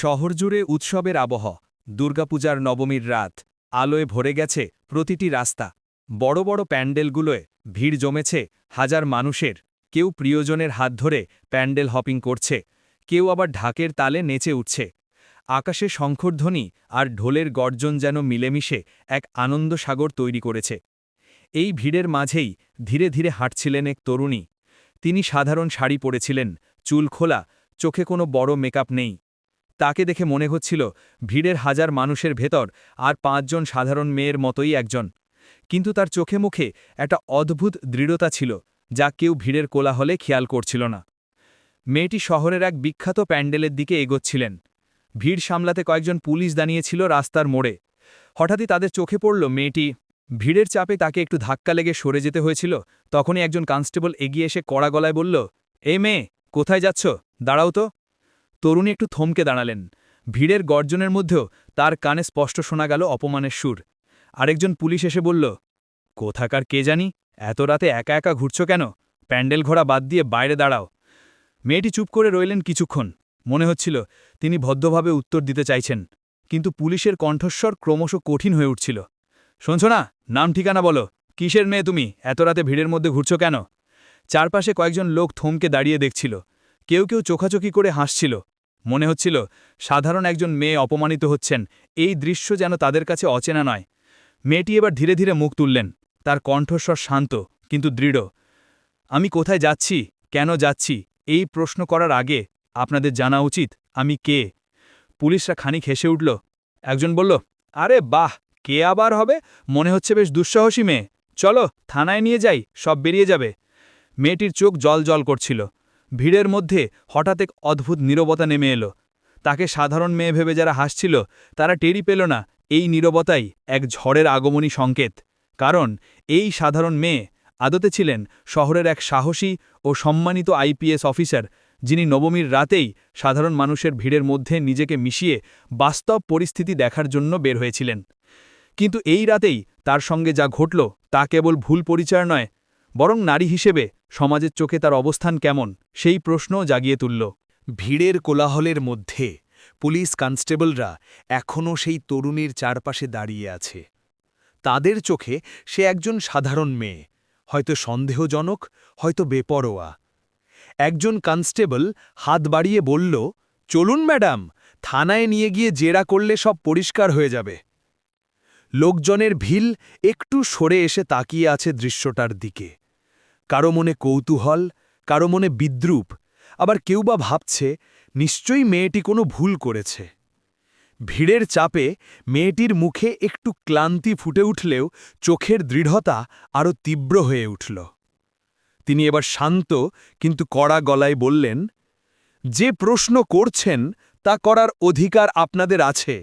শহর জুড়ে উৎসবের আবহ। দুর্গাপূজার নবমীর রাত। আলোয় ভরে গেছে প্রতিটি রাস্তা। বড় বড় প্যান্ডেলগুলোয় ভিড় জমেছে হাজার মানুষের। কেউ প্রিয়জনের হাত ধরে প্যান্ডেল হপিং করছে। কেউ আবার ঢাকের তালে নেচে উঠছে। আকাশে শঙ্খরধ্বনি আর ঢোলের গর্জন যেন মিলেমিশে এক আনন্দ সাগর তৈরি করেছে। এই ভিড়ের মাঝেই ধীরে ধীরে হাঁটছিলেন এক তরুণী। তিনি সাধারণ শাড়ি পরেছিলেন, চুল খোলা, চোখে কোনো বড় মেকআপ নেই। তাকে দেখে মনে হচ্ছিল ভিড়ের হাজার মানুষের ভেতর আর পাঁচজন সাধারণ মেয়ের মতোই একজন। কিন্তু তার চোখে মুখে একটা অদ্ভুত দৃঢ়তা ছিল, যা কেউ ভিড়ের কোলাহলে খেয়াল করছিল না। মেয়েটি শহরের এক বিখ্যাত প্যান্ডেলের দিকে এগোচ্ছিলেন। ভিড় সামলাতে কয়েকজন পুলিশ দাঁড়িয়েছিল রাস্তার মোড়ে। হঠাৎই তাদের চোখে পড়ল মেয়েটি। ভিড়ের চাপে তাকে একটু ধাক্কা লেগে সরে যেতে হয়েছিল, তখনই একজন কনস্টেবল এগিয়ে এসে কড়া গলায় বলল এ মেয়ে, কোথায় যাচ্ছ? দাঁড়াও তো। তরুণী একটু থমকে দাঁড়ালেন। ভিড়ের গর্জনের মধ্যেও তার কানে স্পষ্ট শোনা গেল অপমানের সুর। আরেকজন পুলিশ এসে বলল, কোথাকার কে জানি? এত রাতে একা একা ঘুরছ কেন? প্যান্ডেল ঘোড়া বাদ দিয়ে বাইরে দাঁড়াও। মেয়েটি চুপ করে রইলেন কিছুক্ষণ। মনে হচ্ছিল তিনি ভদ্রভাবে উত্তর দিতে চাইছেন, কিন্তু পুলিশের কণ্ঠস্বর ক্রমশ কঠিন হয়ে উঠছিল। শুনছ না, নাম ঠিকানা বলো। কিসের মেয়ে তুমি? এত রাতে ভিড়ের মধ্যে ঘুরছ কেন? চারপাশে কয়েকজন লোক থমকে দাঁড়িয়ে দেখছিল। কেউ কেউ চোখাচোখি করে হাসছিল। মনে হচ্ছিল, সাধারণ একজন মেয়ে অপমানিত হচ্ছেন, এই দৃশ্য যেন তাদের কাছে অচেনা নয়। মেয়েটি এবার ধীরে ধীরে মুখ তুললেন, তার কণ্ঠস্বর শান্ত, কিন্তু দৃঢ়। আমি কোথায় যাচ্ছি? কেন যাচ্ছি? এই প্রশ্ন করার আগে আপনাদের জানা উচিত, আমি কে? পুলিশরা খানিক হেসে উঠল। একজন বলল, আরে বাহ, কে আবার হবে? মনে হচ্ছে বেশ দুঃসাহসী মেয়ে। চলো, থানায় নিয়ে যাই, সব বেরিয়ে যাবে। মেয়েটির চোখ জল জল করছিল। ভিড়ের মধ্যে হঠাৎ এক অদ্ভুত নীরবতা নেমে এলো। তাকে সাধারণ মেয়ে ভেবে যারা হাসছিল, তারা টেরি পেল না এই নীরবতাই এক ঝড়ের আগমনী সংকেত। কারণ এই সাধারণ মেয়ে আদতে ছিলেন শহরের এক সাহসী ও সম্মানিত আইপিএস অফিসার, যিনি নবমীর রাতেই সাধারণ মানুষের ভিড়ের মধ্যে নিজেকে মিশিয়ে বাস্তব পরিস্থিতি দেখার জন্য বের হয়েছিলেন। কিন্তু এই রাতেই তার সঙ্গে যা ঘটল তা কেবল ভুল পরিচয় নয় বরং নারী হিসেবে সমাজের চোখে তার অবস্থান কেমন, সেই প্রশ্নও জাগিয়ে তুলল। ভিড়ের কোলাহলের মধ্যে পুলিশ কনস্টেবলরা এখনও সেই তরুণীর চারপাশে দাঁড়িয়ে আছে। তাদের চোখে সে একজন সাধারণ মেয়ে, হয়তো সন্দেহজনক, হয়তো বেপরোয়া। একজন কনস্টেবল হাত বাড়িয়ে বলল, চলুন ম্যাডাম, থানায় নিয়ে গিয়ে জেরা করলে সব পরিষ্কার হয়ে যাবে। লোকজনের ভিল একটু সরে এসে তাকিয়ে আছে দৃশ্যটার দিকে। কারও মনে কৌতূহল, কারও মনে বিদ্রুপ। আবার কেউ বা ভাবছে, নিশ্চয়ই মেয়েটি কোনো ভুল করেছে। ভিড়ের চাপে মেয়েটির মুখে একটু ক্লান্তি ফুটে উঠলেও চোখের দৃঢ়তা আরও তীব্র হয়ে উঠল। তিনি এবার শান্ত কিন্তু কড়া গলায় বললেন, যে প্রশ্ন করছেন, তা করার অধিকার আপনাদের আছে,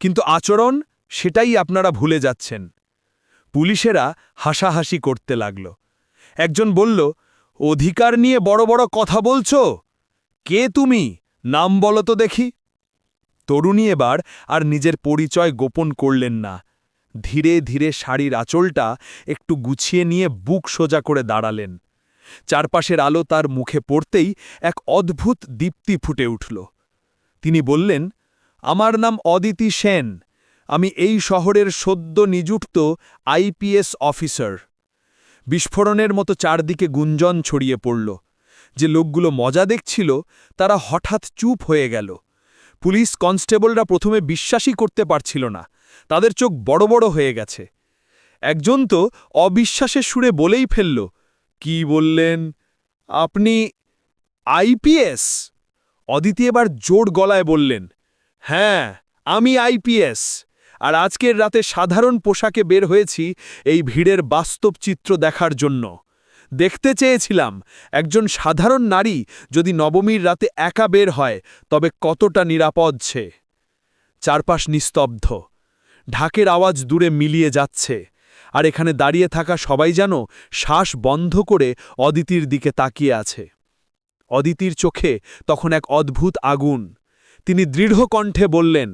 কিন্তু আচরণ, সেটাই আপনারা ভুলে যাচ্ছেন। পুলিশেরা হাসাহাসি করতে লাগল। একজন বলল, অধিকার নিয়ে বড় বড় কথা বলছ? কে তুমি? নাম বলো তো দেখি। তরুণী এবার আর নিজের পরিচয় গোপন করলেন না। ধীরে ধীরে শাড়ির আঁচলটা একটু গুছিয়ে নিয়ে বুক সোজা করে দাঁড়ালেন। চারপাশের আলো তার মুখে পড়তেই এক অদ্ভুত দীপ্তি ফুটে উঠল। তিনি বললেন, আমার নাম অদিতি সেন। আমি এই শহরের সদ্য নিযুক্ত আইপিএস অফিসার। বিস্ফোরণের মতো চারদিকে গুঞ্জন ছড়িয়ে পড়ল। যে লোকগুলো মজা দেখছিল, তারা হঠাৎ চুপ হয়ে গেল। পুলিশ কনস্টেবলরা প্রথমে বিশ্বাসই করতে পারছিল না। তাদের চোখ বড় বড় হয়ে গেছে। একজন তো অবিশ্বাসের সুরে বলেই ফেলল, কি বললেন? আপনি আইপিএস অদিতি এবার জোর গলায় বললেন হ্যাঁ আমি আইপিএস আর আজকের রাতে সাধারণ পোশাকে বের হয়েছি এই ভিড়ের বাস্তব চিত্র দেখার জন্য। দেখতে চেয়েছিলাম, একজন সাধারণ নারী যদি নবমীর রাতে একা বের হয়, তবে কতটা নিরাপদ ছে চারপাশ নিস্তব্ধ। ঢাকের আওয়াজ দূরে মিলিয়ে যাচ্ছে। আর এখানে দাঁড়িয়ে থাকা সবাই যেন শ্বাস বন্ধ করে অদিতির দিকে তাকিয়ে আছে। অদিতির চোখে তখন এক অদ্ভুত আগুন। তিনি দৃঢ় কণ্ঠে বললেন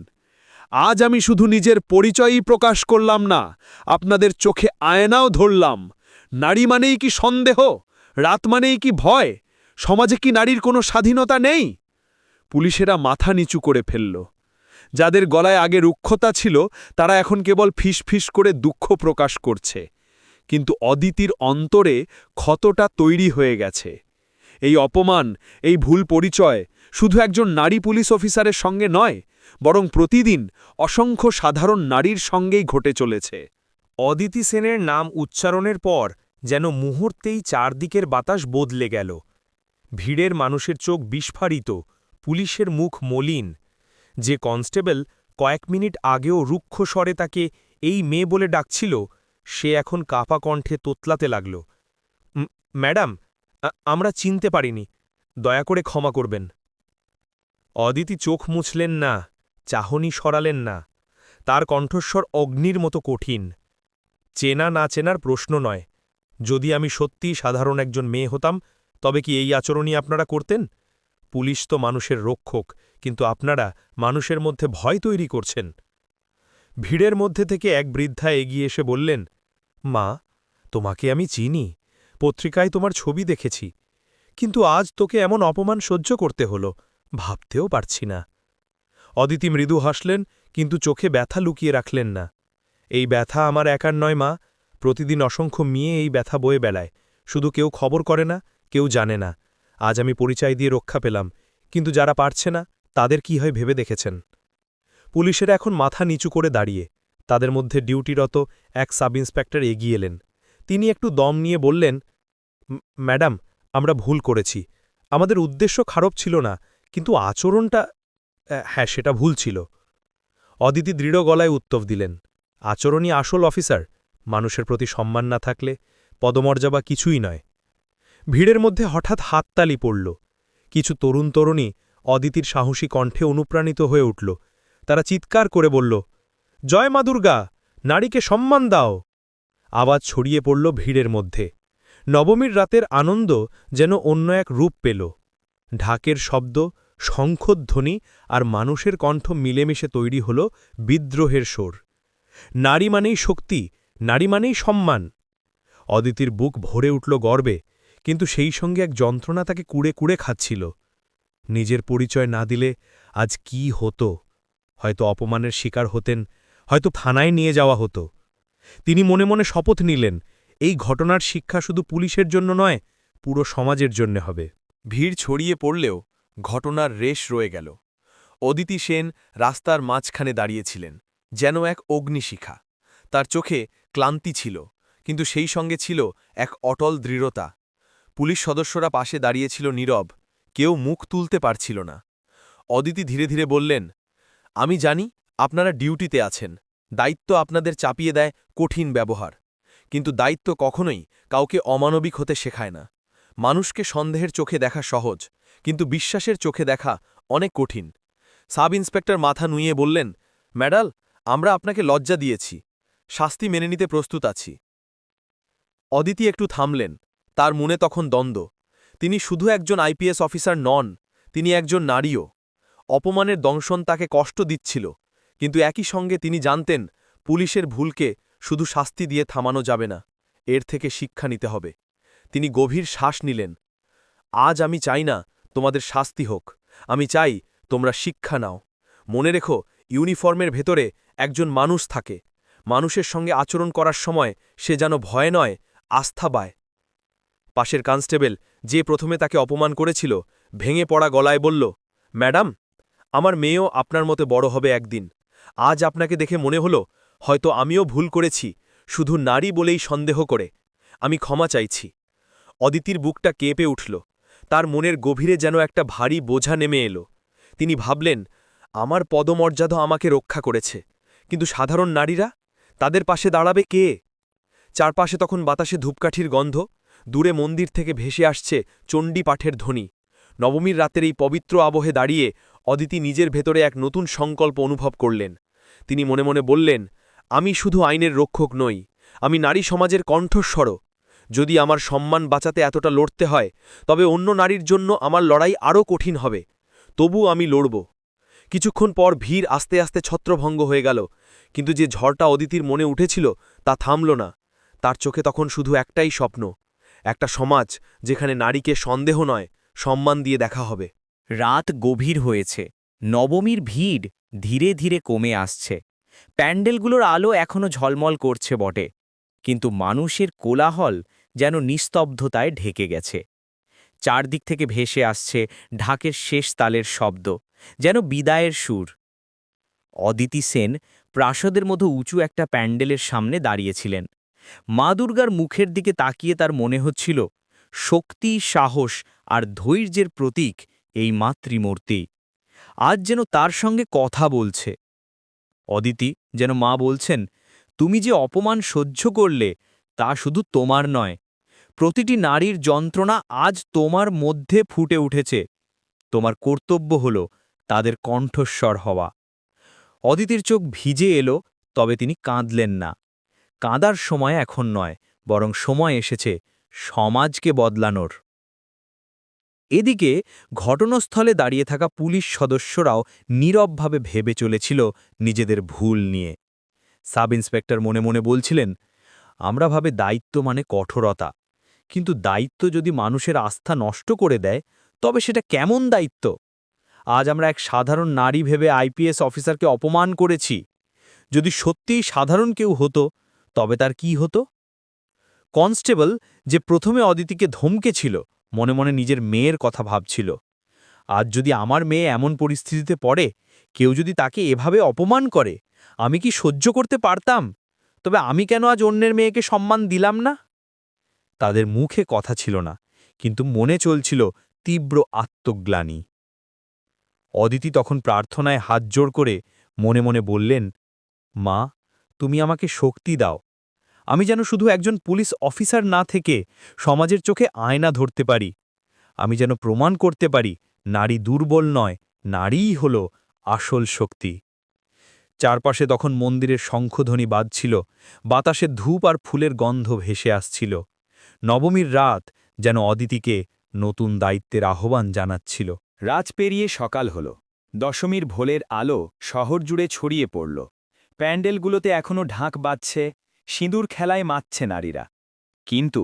আজ আমি শুধু নিজের পরিচয়ই প্রকাশ করলাম না, আপনাদের চোখে আয়নাও ধরলাম। নারী মানেই কি সন্দেহ? রাত মানেই কি ভয়? সমাজে কি নারীর কোনো স্বাধীনতা নেই? পুলিশেরা মাথা নিচু করে ফেলল। যাদের গলায় আগে রুক্ষতা ছিল, তারা এখন কেবল ফিসফিস করে দুঃখ প্রকাশ করছে। কিন্তু অদিতির অন্তরে ক্ষতটা তৈরি হয়ে গেছে। এই অপমান, এই ভুল পরিচয় শুধু একজন নারী পুলিশ অফিসারের সঙ্গে নয় বরং প্রতিদিন অসংখ্য সাধারণ নারীর সঙ্গেই ঘটে চলেছে। অদিতি সেনের নাম উচ্চারণের পর যেন মুহূর্তেই চারদিকের বাতাস বদলে গেল। ভিড়ের মানুষের চোখ বিস্ফারিত, পুলিশের মুখ মলিন। যে কনস্টেবল কয়েক মিনিট আগেও রুক্ষ স্বরে তাকে এই মেয়ে বলে ডাকছিল, সে এখন কাপা কণ্ঠে তোতলাতে লাগল। ম্যাডাম আমরা চিনতে পারিনি। দয়া করে ক্ষমা করবেন। অদিতি চোখ মুছলেন না। চাহনি সরালেন না। তার কণ্ঠস্বর অগ্নির মতো কঠিন। চেনা না চেনার প্রশ্ন নয়, যদি আমি সত্যিই সাধারণ একজন মেয়ে হতাম, তবে কি এই আচরণই আপনারা করতেন? পুলিশ তো মানুষের রক্ষক, কিন্তু আপনারা মানুষের মধ্যে ভয় তৈরি করছেন। ভিড়ের মধ্যে থেকে এক বৃদ্ধা এগিয়ে এসে বললেন, মা, তোমাকে আমি চিনি, পত্রিকায় তোমার ছবি দেখেছি, কিন্তু আজ তোকে এমন অপমান সহ্য করতে হলো, ভাবতেও পারছি না। অদিতি মৃদু হাসলেন, কিন্তু চোখে ব্যথা লুকিয়ে রাখলেন না। এই ব্যথা আমার একার নয়, মা। প্রতিদিন অসংখ্য মেয়ে এই ব্যথা বয়ে বেড়ায়। শুধু কেউ খবর করে না, কেউ জানে না। আজ আমি পরিচয় দিয়ে রক্ষা পেলাম, কিন্তু যারা পারছে না, তাদের কি হয় ভেবে দেখেছেন? পুলিশেরা এখন মাথা নিচু করে দাঁড়িয়ে। তাদের মধ্যে ডিউটিরত এক সাব ইন্সপেক্টর এগিয়ে এলেন। তিনি একটু দম নিয়ে বললেন ম্যাডাম, আমরা ভুল করেছি। আমাদের উদ্দেশ্য খারাপ ছিল না, কিন্তু আচরণটা হ্যাঁ সেটা ভুল ছিল। অদিতি দৃঢ় গলায় উত্তর দিলেন, আচরণই আসল, অফিসার। মানুষের প্রতি সম্মান না থাকলে পদমর্যাদা কিছুই নয়। ভিড়ের মধ্যে হঠাৎ হাততালি পড়ল। কিছু তরুণ তরুণী অদিতির সাহসী কণ্ঠে অনুপ্রাণিত হয়ে উঠল। তারা চিৎকার করে বলল, জয় মা দুর্গা, নারীকে সম্মান দাও! আওয়াজ ছড়িয়ে পড়ল ভিড়ের মধ্যে। নবমীর রাতের আনন্দ যেন অন্য এক রূপ পেল। ঢাকের শব্দ শঙ্খধ্বনি আর মানুষের কণ্ঠ মিলেমিশে তৈরি হল বিদ্রোহের সোর। নারী মানেই শক্তি, নারী মানেই সম্মান। অদিতির বুক ভরে উঠল গর্বে, কিন্তু সেই সঙ্গে এক যন্ত্রণা তাকে কুড়ে কুড়ে খাচ্ছিল। নিজের পরিচয় না দিলে আজ কি হতো? হয়তো অপমানের শিকার হতেন, হয়তো থানায় নিয়ে যাওয়া হতো। তিনি মনে মনে শপথ নিলেন, এই ঘটনার শিক্ষা শুধু পুলিশের জন্য নয়, পুরো সমাজের জন্য হবে। ভিড় ছড়িয়ে পড়লেও ঘটনার রেশ রয়ে গেল। অদিতি সেন রাস্তার মাঝখানে দাঁড়িয়েছিলেন, যেন এক অগ্নিশিখা। তার চোখে ক্লান্তি ছিল, কিন্তু সেই সঙ্গে ছিল এক অটল দৃঢ়তা। পুলিশ সদস্যরা পাশে দাঁড়িয়েছিল নীরব, কেউ মুখ তুলতে পারছিল না। অদিতি ধীরে ধীরে বললেন, আমি জানি আপনারা ডিউটিতে আছেন, দায়িত্ব আপনাদের চাপিয়ে দেয় কঠিন ব্যবহার। কিন্তু দায়িত্ব কখনোই কাউকে অমানবিক হতে শেখায় না। মানুষকে সন্দেহের চোখে দেখা সহজ কিন্তু বিশ্বাসের চোখে দেখা অনেক কঠিন। সাব ইন্সপেক্টর মাথা নুইয়ে বললেন, ম্যাডাল, আমরা আপনাকে লজ্জা দিয়েছি। শাস্তি মেনে নিতে প্রস্তুত আছি। অদিতি একটু থামলেন। তার মনে তখন দ্বন্দ্ব। তিনি শুধু একজন আইপিএস অফিসার নন, তিনি একজন নারীও। অপমানের দংশন তাকে কষ্ট দিচ্ছিল, কিন্তু একই সঙ্গে তিনি জানতেন, পুলিশের ভুলকে শুধু শাস্তি দিয়ে থামানো যাবে না, এর থেকে শিক্ষা নিতে হবে। তিনি গভীর শ্বাস নিলেন। আজ আমি চাই না তোমাদের শাস্তি হোক। আমি চাই তোমরা শিক্ষা নাও। মনে রেখো, ইউনিফর্মের ভেতরে একজন মানুষ থাকে। মানুষের সঙ্গে আচরণ করার সময় সে যেন ভয় নয়, আস্থা পায়। পাশের কনস্টেবল যে প্রথমে তাকে অপমান করেছিল, ভেঙে পড়া গলায় বলল, ম্যাডাম, আমার মেয়েও আপনার মতো বড় হবে একদিন। আজ আপনাকে দেখে মনে হলো, হয়তো আমিও ভুল করেছি, শুধু নারী বলেই সন্দেহ করে। আমি ক্ষমা চাইছি। অদিতির বুকটা কেঁপে উঠল। তার মনের গভীরে যেন একটা ভারী বোঝা নেমে এলো। তিনি ভাবলেন, আমার পদমর্যাদা আমাকে রক্ষা করেছে, কিন্তু সাধারণ নারীরা? তাদের পাশে দাঁড়াবে কে? চারপাশে তখন বাতাসে ধূপকাঠির গন্ধ, দূরে মন্দির থেকে ভেসে আসছে চণ্ডী পাঠের ধ্বনি। নবমীর রাতের এই পবিত্র আবহে দাঁড়িয়ে অদিতি নিজের ভেতরে এক নতুন সংকল্প অনুভব করলেন। তিনি মনে মনে বললেন, আমি শুধু আইনের রক্ষক নই, আমি নারী সমাজের কণ্ঠস্বরও। যদি আমার সম্মান বাঁচাতে এতটা লড়তে হয়, তবে অন্য নারীর জন্য আমার লড়াই আরও কঠিন হবে। তবু আমি লড়ব। কিছুক্ষণ পর ভিড় আস্তে আস্তে ছত্রভঙ্গ হয়ে গেল, কিন্তু যে ঝড়টা অদিতির মনে উঠেছিল তা থামল না। তার চোখে তখন শুধু একটাই স্বপ্ন, একটা সমাজ যেখানে নারীকে সন্দেহ নয়, সম্মান দিয়ে দেখা হবে। রাত গভীর হয়েছে, নবমীর ভিড় ধীরে ধীরে কমে আসছে। প্যান্ডেলগুলোর আলো এখনও ঝলমল করছে বটে। কিন্তু মানুষের কোলাহল যেন নিস্তব্ধতায় ঢেকে গেছে। চারদিক থেকে ভেসে আসছে ঢাকের শেষ তালের শব্দ, যেন বিদায়ের সুর। অদিতি সেন প্রাসাদের মতো উঁচু একটা প্যান্ডেলের সামনে দাঁড়িয়েছিলেন। মা দুর্গার মুখের দিকে তাকিয়ে তার মনে হচ্ছিল, শক্তি, সাহস আর ধৈর্যের প্রতীক এই মাতৃমূর্তি। আজ যেন তার সঙ্গে কথা বলছে। অদিতি যেন মা বলছেন তুমি যে অপমান সহ্য করলে, তা শুধু তোমার নয়। প্রতিটি নারীর যন্ত্রণা আজ তোমার মধ্যে ফুটে উঠেছে। তোমার কর্তব্য হল তাদের কণ্ঠস্বর হওয়া। অদিতির চোখ ভিজে এলো, তবে তিনি কাঁদলেন না। কাঁদার সময় এখন নয়, বরং সময় এসেছে সমাজকে বদলানোর। এদিকে ঘটনাস্থলে দাঁড়িয়ে থাকা পুলিশ সদস্যরাও নীরবভাবে ভেবে চলেছিল নিজেদের ভুল নিয়ে। সাব ইন্সপেক্টর মনে মনে বলছিলেন, আমরা ভাবে দায়িত্ব মানে কঠোরতা। কিন্তু দায়িত্ব যদি মানুষের আস্থা নষ্ট করে দেয়, তবে সেটা কেমন দায়িত্ব? আজ আমরা এক সাধারণ নারী ভেবে আইপিএস অফিসারকে অপমান করেছি। যদি সত্যিই সাধারণ কেউ হতো, তবে তার কি হতো? কনস্টেবল যে প্রথমে অদিতিকে ধমকেছিল মনে মনে নিজের মেয়ের কথা ভাবছিল। আজ যদি আমার মেয়ে এমন পরিস্থিতিতে পড়ে, কেউ যদি তাকে এভাবে অপমান করে আমি কি সহ্য করতে পারতাম? তবে আমি কেন আজ অন্যের মেয়েকে সম্মান দিলাম না? তাদের মুখে কথা ছিল না, কিন্তু মনে চলছিল তীব্র আত্মগ্লানি। অদিতি তখন প্রার্থনায় হাত জোড় করে মনে মনে বললেন, মা, তুমি আমাকে শক্তি দাও। আমি যেন শুধু একজন পুলিশ অফিসার না থেকে সমাজের চোখে আয়না ধরতে পারি। আমি যেন প্রমাণ করতে পারি, নারী দুর্বল নয়, নারীই হল আসল শক্তি। চারপাশে তখন মন্দিরের শঙ্খধ্বনি বাজছিল, বাতাসে ধূপ আর ফুলের গন্ধ ভেসে আসছিল। নবমীর রাত যেন অদিতিকে নতুন দায়িত্বের আহ্বান জানাচ্ছিল। রাত পেরিয়ে সকাল হল। দশমীর ভোলের আলো শহর জুড়ে ছড়িয়ে পড়ল। প্যান্ডেলগুলোতে এখনও ঢাক বাজছে, সিঁদুর খেলায় মাতছে নারীরা। কিন্তু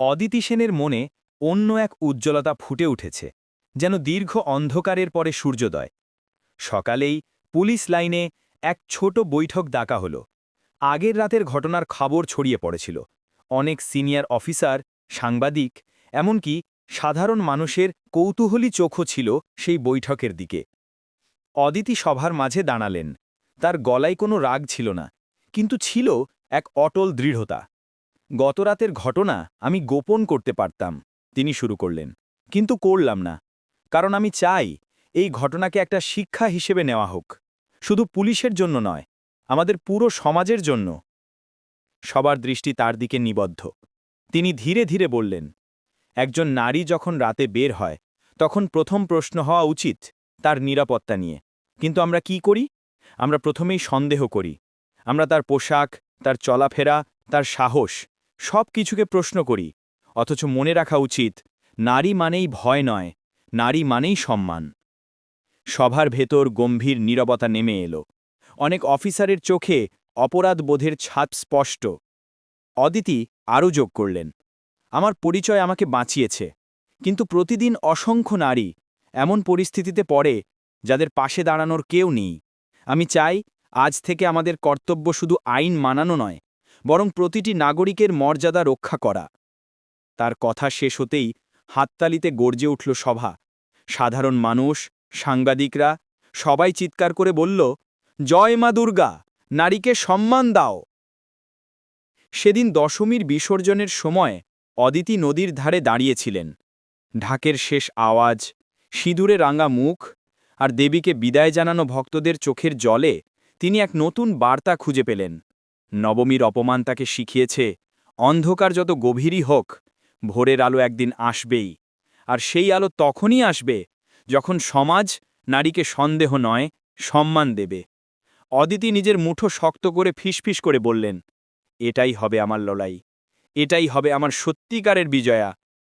অদিতি সেনের মনে অন্য এক উজ্জ্বলতা ফুটে উঠেছে, যেন দীর্ঘ অন্ধকারের পরে সূর্যোদয়। সকালেই পুলিশ লাইনে এক ছোট বৈঠক ডাকা হল। আগের রাতের ঘটনার খবর ছড়িয়ে পড়েছিল। অনেক সিনিয়র অফিসার, সাংবাদিক, এমনকি সাধারণ মানুষের কৌতূহলী চোখও ছিল সেই বৈঠকের দিকে। অদিতি সভার মাঝে দাঁড়ালেন। তার গলায় কোনো রাগ ছিল না, কিন্তু ছিল এক অটল দৃঢ়তা। গতরাতের ঘটনা আমি গোপন করতে পারতাম, তিনি শুরু করলেন। কিন্তু করলাম না, কারণ আমি চাই এই ঘটনাকে একটা শিক্ষা হিসেবে নেওয়া হোক। শুধু পুলিশের জন্য নয়, আমাদের পুরো সমাজের জন্য। সবার দৃষ্টি তার দিকে নিবদ্ধ। তিনি ধীরে ধীরে বললেন, একজন নারী যখন রাতে বের হয়, তখন প্রথম প্রশ্ন হওয়া উচিত তার নিরাপত্তা নিয়ে। কিন্তু আমরা কি করি? আমরা প্রথমেই সন্দেহ করি। আমরা তার পোশাক, তার চলাফেরা, তার সাহস, সব কিছুকে প্রশ্ন করি। অথচ মনে রাখা উচিত, নারী মানেই ভয় নয়, নারী মানেই সম্মান। সভার ভেতর গম্ভীর নীরবতা নেমে এলো। অনেক অফিসারের চোখে অপরাধবোধের ছাপ স্পষ্ট। অদিতি আরও যোগ করলেন, আমার পরিচয় আমাকে বাঁচিয়েছে, কিন্তু প্রতিদিন অসংখ্য নারী এমন পরিস্থিতিতে পড়ে যাদের পাশে দাঁড়ানোর কেউ নেই। আমি চাই আজ থেকে আমাদের কর্তব্য শুধু আইন মানানো নয়, বরং প্রতিটি নাগরিকের মর্যাদা রক্ষা করা। তার কথা শেষ হতেই হাততালিতে গর্জে উঠল সভা। সাধারণ মানুষ সাংবাদিকরা সবাই চিৎকার করে বলল, জয় মা দুর্গা, নারীকে সম্মান দাও। সেদিন দশমীর বিসর্জনের সময় অদিতি নদীর ধারে দাঁড়িয়েছিলেন। ঢাকের শেষ আওয়াজ, সিঁদুরে রাঙা মুখ আর দেবীকে বিদায় জানানো ভক্তদের চোখের জলে তিনি এক নতুন বার্তা খুঁজে পেলেন। নবমীর অপমান তাকে শিখিয়েছে, অন্ধকার যত গভীরই হোক, ভোরের আলো একদিন আসবেই, আর সেই আলো তখনই আসবে যখন সমাজ নারীকে সন্দেহ নয়, সম্মান দেবে। অদিতি নিজের মুঠো শক্ত করে ফিসফিস করে বললেন, এটাই হবে আমার লড়াই। এটাই হবে আমার সত্যিকারের বিজয়া।